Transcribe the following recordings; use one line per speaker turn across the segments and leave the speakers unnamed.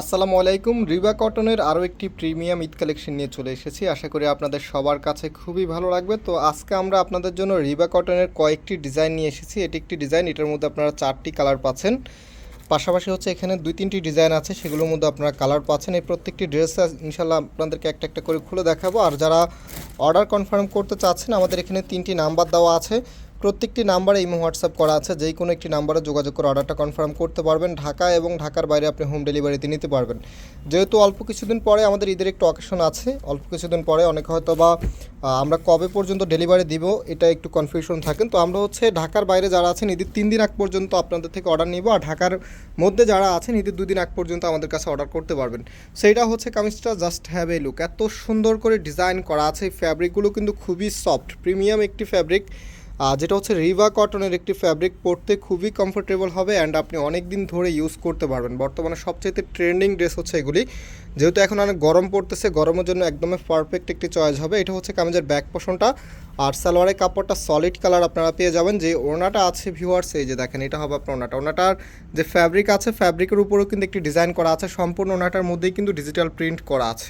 আসসালামু আলাইকুম। রিবা কটনের আরও একটি প্রিমিয়াম ঈদ কালেকশন নিয়ে চলে এসেছি। আশা করি আপনাদের সবার কাছে খুবই ভালো লাগবে। তো আজকে আমরা আপনাদের জন্য রিবা কটনের কয়েকটি ডিজাইন নিয়ে এসেছি। এটি একটি ডিজাইন, এটার মধ্যে আপনারা চারটি কালার পাচ্ছেন। পাশাপাশি হচ্ছে এখানে দুই তিনটি ডিজাইন আছে, সেগুলোর মধ্যে আপনারা কালার পাচ্ছেন। এই প্রত্যেকটি ড্রেস ইনশাল্লাহ আপনাদেরকে একটা একটা করে খুলে দেখাবো। আর যারা অর্ডার কনফার্ম করতে চাচ্ছেন, আমাদের এখানে তিনটি নাম্বার দেওয়া আছে। প্রত্যেকটি নাম্বারে ইমো, হোয়াটসঅ্যাপ করা আছে, যেই কোনো একটি নাম্বারে যোগাযোগ করে অর্ডারটা কনফার্ম করতে পারবেন। ঢাকা এবং ঢাকার বাইরে আপনি হোম ডেলিভারিতে নিতে পারবেন। যেহেতু অল্প কিছুদিন পরে আমাদের ঈদের একটু অকেশন আছে, অল্প কিছুদিন পরে অনেক হয়তো বা আমরা কবে পর্যন্ত ডেলিভারি দিব, এটা একটু কনফিউশন থাকেন তো আমরা হচ্ছে ঢাকার বাইরে যারা আছেন, ঈদের তিন দিন আগ পর্যন্ত আপনাদের থেকে অর্ডার নিব, আর ঢাকার মধ্যে যারা আছেন, ঈদের দুই দিন আগ পর্যন্ত আমাদের কাছে অর্ডার করতে পারবেন। সেইটা হচ্ছে কামিজটা জাস্ট হ্যাভ এ লুক এত সুন্দর করে ডিজাইন করা আছে ফ্যাব্রিকগুলো কিন্তু খুবই সফট প্রিমিয়াম একটি ফ্যাব্রিক যেটা হচ্ছে রিভা কটনের একটি ফ্যাব্রিক পরতে খুবই কমফোর্টেবল হবে অ্যান্ড আপনি অনেক দিন ধরে ইউজ করতে পারবেন। বর্তমানে সবচেয়ে ট্রেন্ডিং ড্রেস হচ্ছে এগুলি। যেহেতু এখন অনেক গরম পড়তেছে, গরমের জন্য একদমই পারফেক্ট একটি চয়েস হবে। এটা হচ্ছে কামিজের ব্যাক পোষণটা আর সালোয়ারের কাপড়টা সলিড কালার আপনারা পেয়ে যাবেন। যে ওনাটা আছে ভিউয়ার্স এই যে দেখেন, এটা হবে আপনার ওনাটা ওনাটার যে ফ্যাব্রিক আছে ফ্যাব্রিকের উপরেও কিন্তু একটি ডিজাইন করা আছে। সম্পূর্ণ ওনাটার মধ্যেই কিন্তু ডিজিটাল প্রিন্ট করা আছে।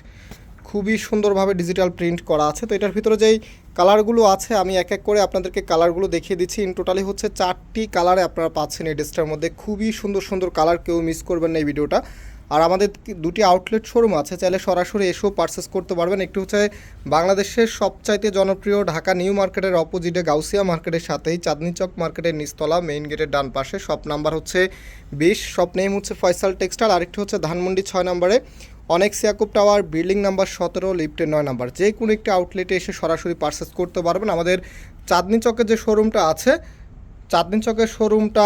খুবই সুন্দরভাবে ডিজিটাল প্রিন্ট করা আছে। তো এটার ভিতরে যেই কালারগুলো আছে, আমি এক এক করে আপনাদেরকে কালারগুলো দেখিয়ে দিচ্ছি। ইন টোটালি হচ্ছে চারটি কালারে আপনারা পাচ্ছেন এই ড্রেসটার মধ্যে। খুবই সুন্দর সুন্দর কালার কেউ মিস করবেন না এই ভিডিওটা আর আমাদের দুটি আউটলেট শোরুম আছে, চাইলে সরাসরি এসেও পারচেস করতে পারবেন। একটু হচ্ছে বাংলাদেশের সবচাইতে জনপ্রিয় ঢাকা নিউ মার্কেটের অপোজিটে গাউসিয়া মার্কেটের সাথেই চাঁদনি চক মার্কেটের নিচতলা মেইন গেটের ডান পাশে। শপ নাম্বার হচ্ছে বিশ শপ নেম হচ্ছে ফয়সাল টেক্সটাইল আরেকটি হচ্ছে ধানমন্ডি ছয় নম্বরে। অনেক সিয়াকুব টাওয়ার, বিল্ডিং নাম্বার সতেরো, লিফটের নয় নাম্বার। যে কোনো একটি আউটলেটে এসে সরাসরি পারচেস করতে পারবেন। আমাদের চাঁদনি চকের যে শোরুমটা আছে, চাঁদনি চকের শোরুমটা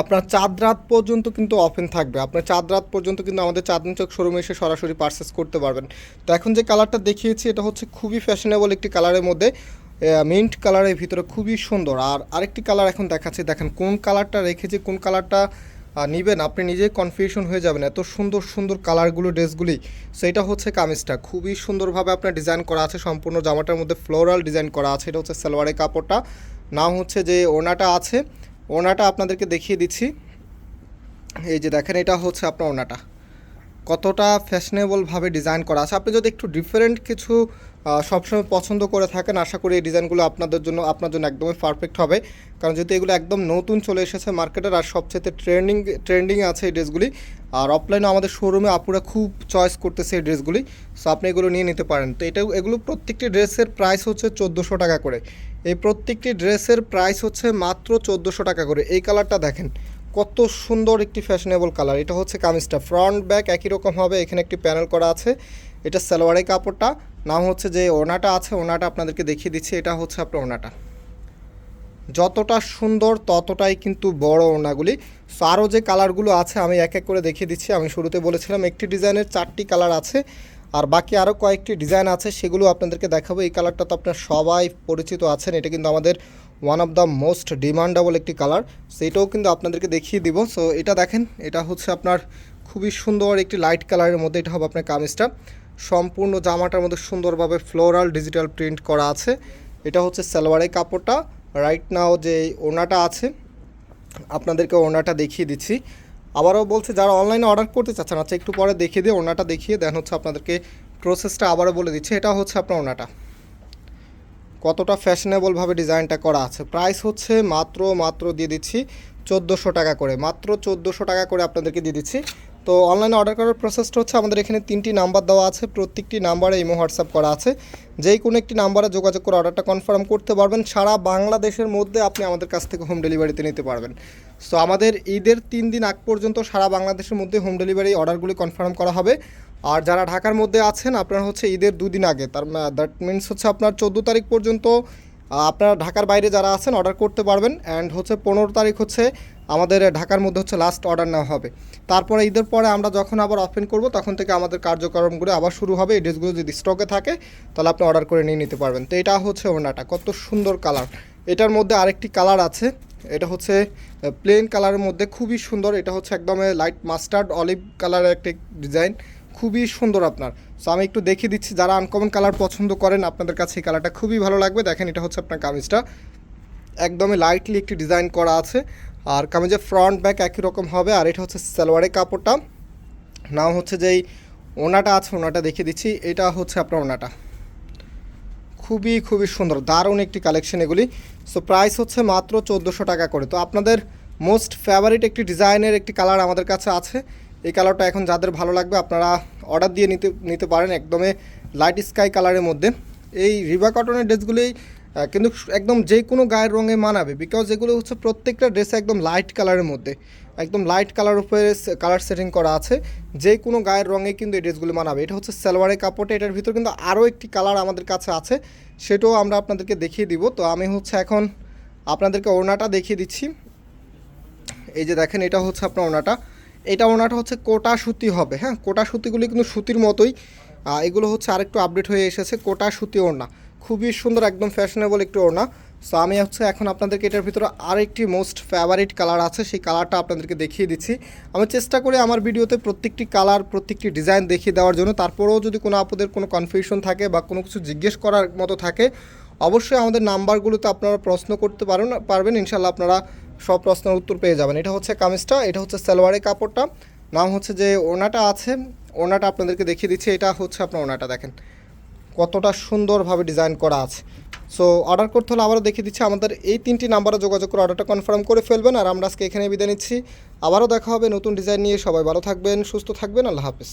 আপনার চাঁদ রাত পর্যন্ত কিন্তু ওপেন থাকবে। আপনার চাঁদ রাত পর্যন্ত কিন্তু আমাদের চাঁদনি চক শোরুমে এসে সরাসরি পারচেস করতে পারবেন। তো এখন যে কালারটা দেখিয়েছি, এটা হচ্ছে খুবই ফ্যাশনেবল একটি কালারের মধ্যে। মিন্ট কালারের ভিতরে খুবই সুন্দর। আর আরেকটি কালার এখন দেখাচ্ছি। দেখেন কোন কালারটা রেখেছি, কোন কালারটা নেবেন, আপনি নিজেই কনফিউশন হয়ে যাবেন এত সুন্দর সুন্দর কালারগুলো ড্রেসগুলি। সেটা হচ্ছে কামিজটা। খুবই সুন্দরভাবে আপনার ডিজাইন করা আছে, সম্পূর্ণ জামাটার মধ্যে ফ্লোরাল ডিজাইন করা আছে। এটা হচ্ছে সালোয়ারের কাপড়টা। নাম হচ্ছে যে ওনাটা আছে। ওনাটা আপনাদেরকে দেখিয়ে দিচ্ছি। এই যে দেখেন, এটা হচ্ছে আপনার ওনাটা কতটা ফ্যাশনেবলভাবে ডিজাইন করা আছে? আপনি যদি একটু ডিফারেন্ট কিছু সবসময় পছন্দ করে থাকেন, আশা করি এই ডিজাইনগুলো আপনাদের জন্য, আপনার জন্য একদমই পারফেক্ট হবে। কারণ যেহেতু এগুলো একদম নতুন চলে এসেছে মার্কেটের আর সবচেয়ে ট্রেন্ডিং ট্রেন্ডিং আছে এই ড্রেসগুলি আর অফলাইনে আমাদের শোরুমে আপুরা খুব চয়েস করতেছে এই ড্রেসগুলি সো আপনি এগুলো নিয়ে নিতে পারেন। তো এটা এগুলো প্রত্যেকটি ড্রেসের প্রাইস হচ্ছে চোদ্দোশো টাকা করে। এই প্রত্যেকটি ড্রেসের প্রাইস হচ্ছে মাত্র চোদ্দোশো টাকা করে। এই কালারটা দেখেন। কত সুন্দর একটি ফ্যাশনেবল কালার এটা হচ্ছে কামিজটা। ফ্রন্ট ব্যাক একই রকম হবে। এখানে একটি প্যানেল করা আছে। এটা সালোয়ারের কাপড়টা। নাম হচ্ছে যে ওনাটা আছে। ওনাটা আপনাদেরকে দেখিয়ে দিচ্ছি। এটা হচ্ছে আপনার ওনাটা যতটা সুন্দর, ততটাই কিন্তু বড় ওনাগুলি সো আরও যে কালারগুলো আছে, আমি এক এক করে দেখিয়ে দিচ্ছি। আমি শুরুতে বলেছিলাম, একটি ডিজাইনের চারটি কালার আছে। আর বাকি আরও কয়েকটি ডিজাইন আছে, সেগুলো আপনাদেরকে দেখাবো। এই কালারটা তো আপনার সবাই পরিচিত আছেন। এটা কিন্তু আমাদের one of the most demandable একটি কালার সেটাও কিন্তু আপনাদেরকে দেখিয়ে দিব। সো এটা দেখেন, এটা হচ্ছে আপনার খুবই সুন্দর একটি লাইট কালারের মধ্যে এটা হবে আপনার কামিজটা। সম্পূর্ণ জামাটার মধ্যে সুন্দরভাবে ফ্লোরাল ডিজিটাল প্রিন্ট করা আছে। এটা হচ্ছে সালোয়ারের কাপড়টা। রাইট নাও যে ওনাটা আছে, আপনাদেরকে ওনাটা দেখিয়ে দিচ্ছি। আবারও বলছে, যারা অনলাইনে অর্ডার করতে চাচ্ছেন আচ্ছা একটু পরে দেখিয়ে দিয়ে ওনাটা দেখিয়ে দেন হচ্ছে আপনাদেরকে প্রসেসটা আবারও বলে দিচ্ছি। এটা হচ্ছে আপনার ওনাটা কতটা ফ্যাশনেবলভাবে ডিজাইনটা করা আছে। প্রাইস হচ্ছে মাত্র মাত্র দিয়ে দিচ্ছি চোদ্দোশো টাকা করে। মাত্র চোদ্দোশো টাকা করে আপনাদেরকে দিয়ে দিচ্ছি। তো অনলাইনে অর্ডার করার প্রসেসটা হচ্ছে আমাদের এখানে তিনটি নাম্বার দেওয়া আছে। প্রত্যেকটি নাম্বারে ইমো হোয়াটসঅ্যাপ করা আছে। যেই কোনো একটি নাম্বারে যোগাযোগ করে অর্ডারটা কনফার্ম করতে পারবেন। সারা বাংলাদেশের মধ্যে আপনি আমাদের কাছ থেকে হোম ডেলিভারিতে নিতে পারবেন। সো আমাদের ঈদের তিন দিন আগ পর্যন্ত সারা বাংলাদেশের মধ্যে হোম ডেলিভারি অর্ডারগুলি কনফার্ম করা হবে। আর যারা ঢাকার মধ্যে আছেন, আপনার হচ্ছে ঈদের দুদিন আগে। তার দ্যাট মিনস হচ্ছে আপনার চোদ্দ তারিখ পর্যন্ত আপনারা ঢাকার বাইরে যারা আছেন অর্ডার করতে পারবেন। অ্যান্ড হচ্ছে পনেরো তারিখ হচ্ছে আমাদের ঢাকার মধ্যে হচ্ছে লাস্ট অর্ডার নেওয়া হবে। তারপরে ঈদের পরে আমরা যখন আবার ওপেন করব, তখন থেকে আমাদের কার্যক্রমগুলো আবার শুরু হবে। এই ড্রেসগুলো যদি স্টকে থাকে, তাহলে আপনি অর্ডার করে নিয়ে নিতে পারবেন। তো এটা হচ্ছে ওনাটা কত সুন্দর কালার এটার মধ্যে আরেকটি কালার আছে। এটা হচ্ছে প্লেন কালারের মধ্যে খুবই সুন্দর। এটা হচ্ছে একদম লাইট মাস্টার্ড অলিভ কালারের একটি ডিজাইন খুবই সুন্দর আপনার। সো আমি একটু দেখিয়ে দিচ্ছি, যারা আনকমন কালার পছন্দ করেন, আপনাদের কাছে এই কালারটা খুবই ভালো লাগবে। দেখেন, এটা হচ্ছে আপনার কামিজটা। একদমই লাইটলি একটি ডিজাইন করা আছে। আর কামিজের ফ্রন্ট ব্যাক একই রকম হবে। আর এটা হচ্ছে সালোয়ারের কাপড়টা। নাম হচ্ছে যেই ওনাটা আছে, ওনাটা দেখিয়ে দিচ্ছি। এটা হচ্ছে আপনার ওনাটা। খুবই খুবই সুন্দর, দারুণ একটি কালেকশন এগুলি। সো প্রাইস হচ্ছে মাত্র চোদ্দোশো টাকা করে। তো আপনাদের মোস্ট ফেভারিট একটি ডিজাইনের একটি কালার আমাদের কাছে আছে। এই কালারটা এখন যাদের ভালো লাগবে, আপনারা অর্ডার দিয়ে নিতে নিতে পারেন একদমে লাইট স্কাই কালারের মধ্যে। এই রিবা কটনের ড্রেসগুলি কিন্তু একদম যে কোনো গায়ের রঙে মানাবে বিকজ এগুলো হচ্ছে প্রত্যেকটা ড্রেস একদম লাইট কালারের মধ্যে। একদম লাইট কালার উপরে কালার সেটিং করা আছে। যে কোনো গায়ের রঙে কিন্তু এই ড্রেসগুলো মানাবে। এটা হচ্ছে সালোয়ারের কাপড়টা, এটার ভিতর কিন্তু আরও একটি কালার আমাদের কাছে আছে। সেটাও আমরা আপনাদেরকে দেখিয়ে দিব। তো আমি হচ্ছে এখন আপনাদেরকে ওড়নাটা দেখিয়ে দিচ্ছি। এই যে দেখেন, এটা হচ্ছে আপনার ওনাটা এটা ওনাটা হচ্ছে কোটা সুতি হবে হ্যাঁ? কোটা সুতিগুলি কিন্তু সুতির মতোই। এগুলো হচ্ছে আরেকটু আপডেট হয়ে এসেছে, কোটা সুতি ওড়না। খুবই সুন্দর, একদম ফ্যাশনেবল একটি ওড়না। সো আমি হচ্ছে এখন আপনাদেরকে এটার ভিতরে আরেকটি মোস্ট ফেভারিট কালার আছে, সেই কালারটা আপনাদেরকে দেখিয়ে দিচ্ছি। আমি চেষ্টা করি আমার ভিডিওতে প্রত্যেকটি কালার প্রত্যেকটি ডিজাইন দেখিয়ে দেওয়ার জন্য। তারপরেও যদি কোনো আপুদের কোনো কনফিউশন থাকে বা কোনো কিছু জিজ্ঞেস করার মতো থাকে, অবশ্যই আমাদের নাম্বারগুলোতে আপনারা প্রশ্ন করতে পারেন, পারবেন। ইনশাল্লাহ আপনারা সব প্রশ্নের উত্তর পেয়ে যাবেন। এটা হচ্ছে কামিজটা, এটা হচ্ছে সালোয়ারের কাপড়টা। নাম হচ্ছে যে ওনাটা আছে ওনাটা আপনাদেরকে দেখিয়ে দিচ্ছি। এটা হচ্ছে আপনার ওনাটা দেখেন। কতটা সুন্দরভাবে ডিজাইন করা আছে। সো অর্ডার করতে হলে আবারও দেখিয়ে দিচ্ছি, আমাদের এই তিনটি নাম্বারে যোগাযোগ করে অর্ডারটা কনফার্ম করে ফেলবেন। আর আমরা আজকে এখানে বিদায় নিচ্ছি। আবারও দেখা হবে নতুন ডিজাইন নিয়ে। সবাই ভালো থাকবেন, সুস্থ থাকবেন। আল্লাহ হাফিজ।